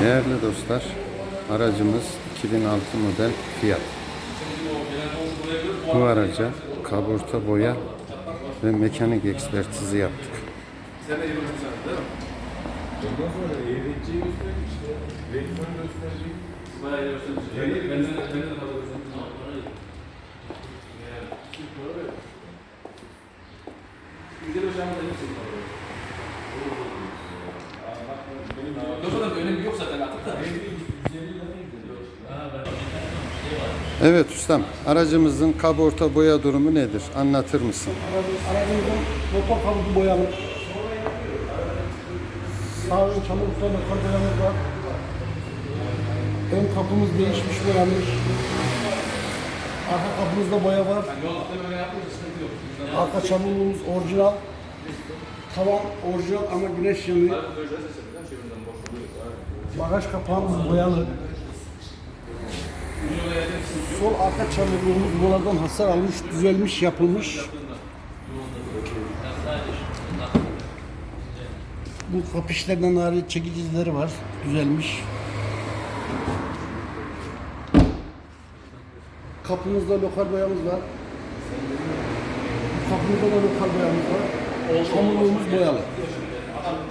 Değerli dostlar, aracımız 2006 model Fiat. Bu araca kaburta boya ve mekanik ekspertizi yaptık. Yoksa da Evet ustam, aracımızın kaburta boya durumu nedir? Anlatır mısın? Aracımızın motor kabutu boyalı. Sağ ön çamurlukta motor boyamız var. Ön kapımız değişmiş boyanmış. Arka kapımızda boya var. Arka çamurluğumuz orijinal. Tavan orijinal ama güneş yanıyor. Bagaj kapağımız boyalı. Sol arka çamurluğumuz buralardan hasar almış, düzelmiş, yapılmış. Bu kapışlardan hariç çekici izleri var. Düzelmiş. Kapımızda lokal boyamız var. Kapımızda da lokal boyamız var. Çamurluğumuz boyalı.